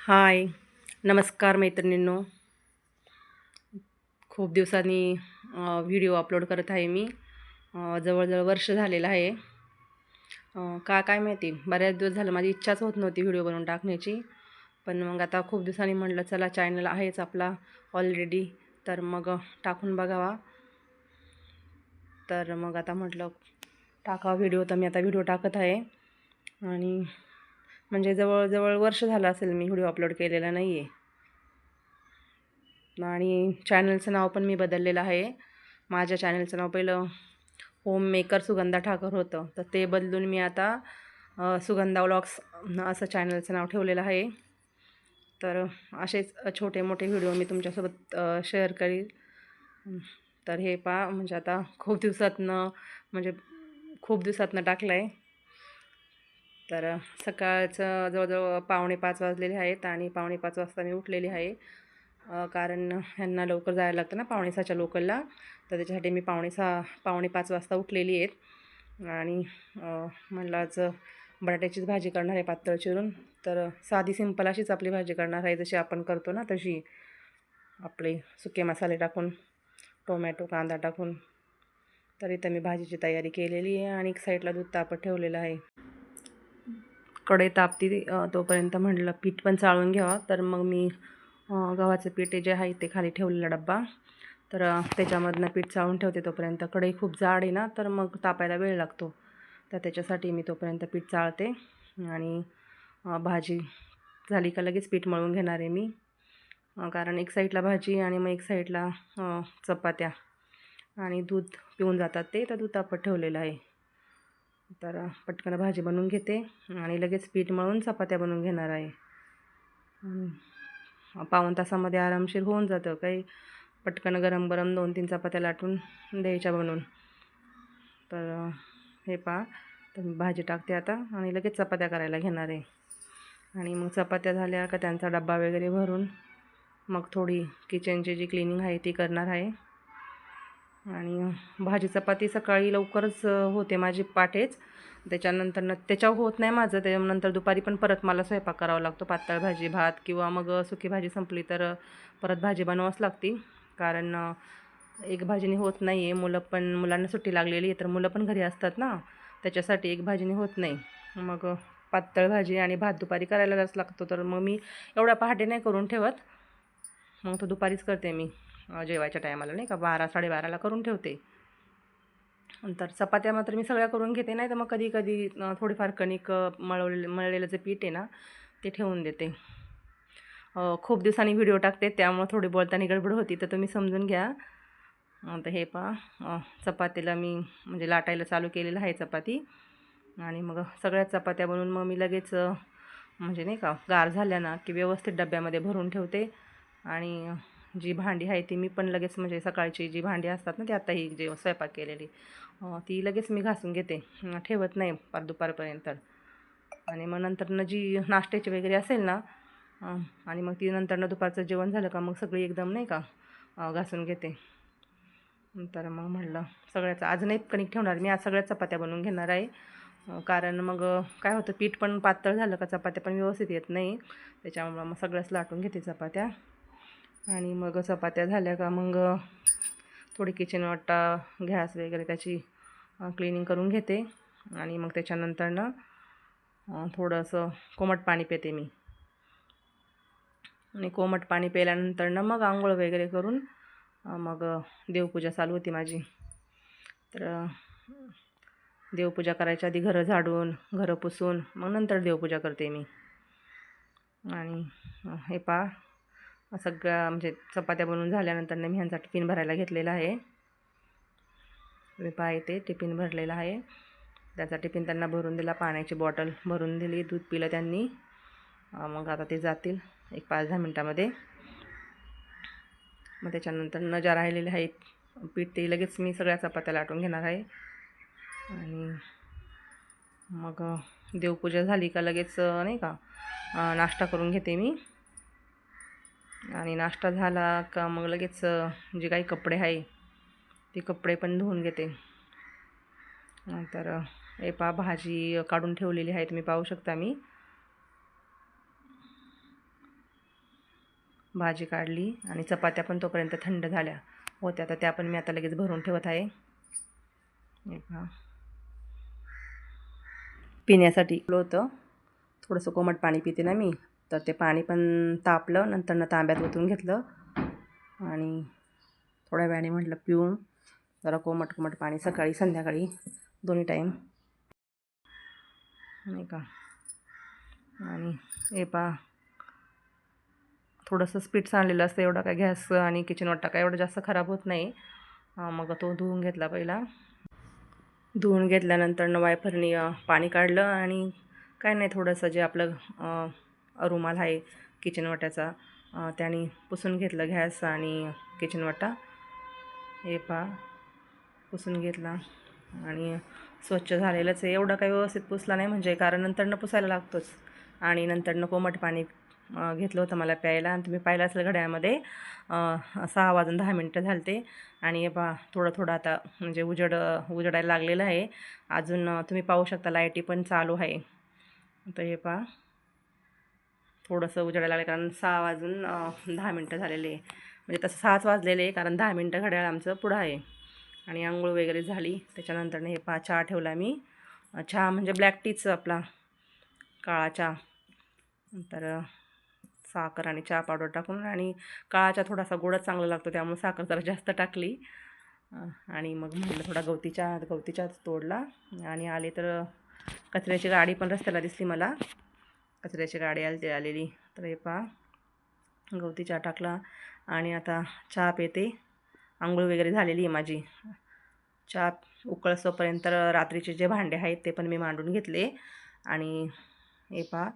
हाय. नमस्कार मैत्रिणींनो. खूप दिवसांनी व्हिडिओ अपलोड करत आहे मी. जवळजवळ वर्ष झालेलं आहे. का काय माहिती? बऱ्याच दिवस झालं माझी इच्छाच होत नव्हती व्हिडिओ बनवून टाकण्याची. पण मग आता खूप दिवसांनी म्हटलं चला चॅनल आहेच आपला ऑलरेडी तर मग टाकून बघावा. तर मग आता म्हटलं टाकावा व्हिडिओ तर मी आता व्हिडिओ टाकत आहे. आणि म्हणजे जवळजवळ वर्ष झालं असेल मी व्हिडिओ अपलोड केलेला नाही आहे आणि चॅनलचं नाव पण मी बदललेलं आहे. माझ्या चॅनलचं नाव पहिलं होम मेकर सुगंधा ठाकर होतं. तर ते बदलून मी आता सुगंधा व्लॉग्स असं चॅनलचं नाव ठेवलेलं आहे. तर असेच छोटे मोठे व्हिडिओ मी तुमच्यासोबत शेअर करील. तर हे पा म्हणजे आता खूप दिवसातनं म्हणजे खूप दिवसातनं टाकलं आहे तर सकाळचं जवळजवळ पावणे पाच वाजलेले आहेत आणि पावणे पाच वाजता मी उठलेली आहे. कारण ह्यांना लवकर जायला लागतं ना पावणे सहाच्या लोकलला. तर त्याच्यासाठी मी पावणे सहा पावणे पाच वाजता उठलेली आहेत. आणि अ, म्हणलं आज बटाट्याचीच भाजी करणार आहे पातळ चिरून. तर साधी सिंपल अशीच आपली भाजी करणार आहे जशी आपण करतो ना तशी. आपले सुके मसाले टाकून टोमॅटो कांदा टाकून. तर इथं मी भाजीची तयारी केलेली आहे आणि एक साईडला दूध तापत ठेवलेलं आहे. कढई तापती तोपर्यंत म्हटलं पीठ पण चाळून घ्यावा. तर मग मी गव्हाचे गव्हाचं पीठ जे आहे ते खाली ठेवलेला डब्बा. तर त्याच्यामधनं पीठ चाळून ठेवते तोपर्यंत. कढई खूप जाड आहे ना तर मग तापायला वेळ लागतो. तर त्याच्यासाठी मी तोपर्यंत पीठ चाळते. आणि भाजी झाली का लगेच पीठ मळून घेणार आहे मी. कारण एक साईडला भाजी आणि मग एक साईडला चपात्या. आणि दूध पिऊन जातात ते तर दूध तापत ठेवलेलं आहे. तर पटकन भाजी बनवून घेते आणि लगेच पीठ मळून चपात्या बनवून घेणार आहे. पाऊण तासामध्ये आरामशीर होऊन जातं. काही पटकन गरम गरम दोन तीन चपात्या लाटून द्यायच्या बनवून. तर हे पहा तर मी भाजी टाकते आता आणि लगेच चपात्या करायला घेणार आहे. आणि मग चपात्या झाल्या का त्यांचा डब्बा वगैरे भरून मग थोडी किचनची जी क्लिनिंग आहे ती करणार आहे. आणि भाजी चपाती सकाळी लवकरच होते माझी पाठेच. त्याच्यानंतर न त्याच्यावर होत नाही माझं. त्यानंतर दुपारी पण परत मला स्वयंपाक करावा लागतो. पातळ भाजी भात किंवा मग सुकी भाजी संपली तर परत भाजी बनवावीच लागते. कारण एक भाजीने होत नाही आहे मुलं पण मुलांना सुट्टी लागलेली आहे तर मुलं पण घरी असतात ना. त्याच्यासाठी एक भाजीने होत नाही. मग पातळ भाजी आणि भात दुपारी करायलाच लागतो. तर मग मी एवढ्या पहाटे नाही करून ठेवत. मग तो दुपारीच करते मी. जेवायच्या टायमाला नाही का? बारा साडेबाराला करून ठेवते. नंतर चपात्या मात्र मी सगळ्या करून घेते नाही तर मग कधी कधी थोडीफार कणिक मळवलेलं मळवले मळलेलं जे पीठ आहे ना ते ठेवून देते. खूप दिवसांनी व्हिडिओ टाकते त्यामुळं थोडी बोलताना गडबड होती तर तुम्ही समजून घ्या. तर हे पहा चपातीला मी म्हणजे लाटायला चालू केलेलं आहे चपाती. आणि मग सगळ्या चपात्या बनवून मग मी लगेच म्हणजे नाही का गार झाल्या ना की व्यवस्थित डब्यामध्ये भरून ठेवते. आणि जी भांडी आहे ती मी पण लगेच म्हणजे सकाळची जी भांडी असतात ना ती आता ही जे स्वयंपाक केलेली ती लगेच मी घासून घेते. ठेवत नाही पार दुपारपर्यंत. आणि मग नंतरनं जी नाश्त्याची वगैरे असेल ना आणि मग ती नंतरनं दुपारचं जेवण झालं का मग सगळी एकदम नाही का घासून घेते. तर मग म्हटलं सगळ्याचं आज नाही कणिक ठेवणार मी आज सगळ्या चपात्या बनवून घेणार आहे. कारण मग काय होतं पीठ पण पातळ झालं का चपात्या पण व्यवस्थित येत नाही. त्याच्यामुळं मग सगळ्याच लाटून घेते चपात्या. आणि मग चपात्या झाल्या का मग थोडी किचन वाटा गॅस वगैरे त्याची क्लिनिंग करून घेते. आणि मग त्याच्यानंतरनं ना थोडंसं कोमट पाणी पिते मी. आणि कोमट पाणी प्यायल्यानंतरनं मग आंघोळ वगैरे करून मग देवपूजा चालू होती माझी. तर देवपूजा करायच्या आधी घरं झाडून घरं पुसून मग नंतर देवपूजा करते मी. आणि हे पा सगळ्या म्हणजे चपात्या बनवून झाल्यानंतर मी ह्यांचा टिफिन भरायला घेतलेला आहे. मी पहा टिफिन भरलेला आहे. त्याचा टिफिन त्यांना भरून दिला पाण्याची बॉटल भरून दिली दूध पिलं त्यांनी. मग आता ते जातील एक पाच दहा मिनटामध्ये. मग त्याच्यानंतर न ज्या राहिलेले आहेत पीठ ते लगेच मी सगळ्या चपात्या लाटून घेणार आहे. आणि मग देवपूजा झाली का लगेच नाही का? नाश्ता करून घेते मी. आणि नाश्ता झाला का मग लगेच जे काही कपडे आहे ते कपडे पण धुवून घेते. नंतर हे पा भाजी काढून ठेवलेली आहे तुम्ही पाहू शकता मी. भाजी काढली आणि चपात्या पण तोपर्यंत थंड झाल्या होत्या. तर त्या पण मी आता लगेच भरून ठेवत आहे. पिण्यासाठी होतं. थोडंसं कोमट पाणी पिते ना मी. तर ते पाणी पण तापलं नंतर तांब्यात ओतून घेतलं आणि थोड्या वेळाने म्हटलं पिऊन जरा कोमट कोमट पाणी सकाळी संध्याकाळी दोन्ही टाईम नाही का? आणि हे पा थोडंसं स्पीड सांडलेलं असतं एवढा काय गॅस आणि किचन वाटा काय एवढं जास्त खराब होत नाही. मग तो धुवून घेतला पहिला. धुवून घेतल्यानंतर न वायफरनी पाणी काढलं आणि काय नाही थोडंसं जे आपलं रुमाल आहे किचन वाट्याचा. त्याने पुसून घेतलं गॅस आणि किचन वाटा. हे पा पुसून घेतला. आणि स्वच्छ झालेलंच आहे. एवढा काही व्यवस्थित पुसला नाही म्हणजे कारण नंतरनं पुसायला लागतोच. आणि नंतरनं कोमट पाणी घेतलं होतं मला प्यायला. आणि तुम्ही पाहिलं असेल घड्यामध्ये सहा वाजून दहा मिनटं झालते. आणि बा थोडं थोडं आता म्हणजे उजड उजडायला लागलेलं आहे. अजून तुम्ही पाहू शकता लाईटी पण चालू आहे. तर हे पा थोडंसं उजाडायला लागलं कारण सहा वाजून दहा मिनटं झालेले आहे. म्हणजे तसं सहाच वाजलेले आहे कारण दहा मिनटं घड्याळ आमचं पुढं आहे. आणि आंघोळ वगैरे झाली. त्याच्यानंतर हे पा चहा ठेवला मी. चहा म्हणजे ब्लॅक टीच आपला काळा चहा. नंतर साखर आणि चहा पावडर टाकून आणि काळाचा थोडासा गोडच चांगला लागतो त्यामुळे साखर जरा जास्त टाकली. आणि मग म्हटलं थोडा गवती चहा गवती चहाच तोडला. आणि आले तर कचऱ्याची गाडी पण रस्त्याला दिसली मला. कचऱ्याची गाडी आली ते आलेली. तर हे पहा गवती चहा टाकला आणि आता चहा पेते. आंघोळ वगैरे झालेली आहे माझी. चहा उकळसोपर्यंत रात्रीचे जे भांडे आहेत ते पण मी मांडून घेतले. आणि हे पहा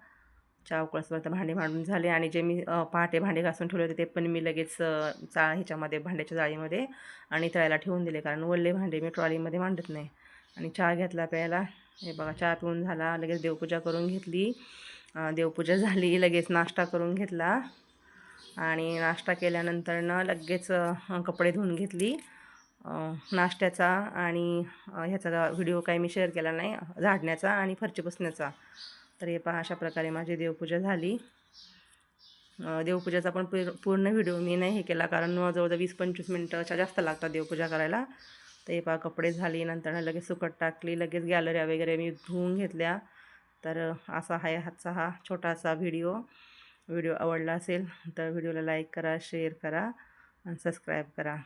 चहा उकळसपर्यंत भांडे मांडून झाले. आणि जे मी पहाटे भांडे घासून ठेवले होते ते पण मी लगेच चा ह्याच्यामध्ये भांड्याच्या जाळीमध्ये आणि तळायला ठेवून दिले. कारण वल्ले भांडे मी ट्रॉलीमध्ये मांडत नाही. आणि चहा घेतला प्यायला. हे बघा चहा पिऊन झाला. लगेच देवपूजा करून घेतली. देवपूजा झाली लगेच नाश्ता करून घेतला. आणि नाश्ता केल्यानंतरनं लगेच कपडे धुवून घेतली. नाश्त्याचा आणि ह्याचा व्हिडिओ काही मी शेअर केला नाही झाडण्याचा आणि फरची पुसण्याचा. तर हे पहा अशा प्रकारे माझी देवपूजा झाली. देवपूजाचा पण पूर्ण व्हिडिओ मी नाही हे केला कारण जवळजवळ वीस पंचवीस मिनटाच्या जास्त लागतात देवपूजा करायला. तर हे पहा कपडे झाली नंतर लगेच सुकट टाकली लगेच गॅलऱ्या वगैरे मी धुवून घेतल्या. तर असा आहे हातचा हा छोटासा व्हिडिओ. व्हिडिओ आवडला असेल तर व्हिडिओला लाईक करा शेअर करा आणि सबस्क्राईब करा.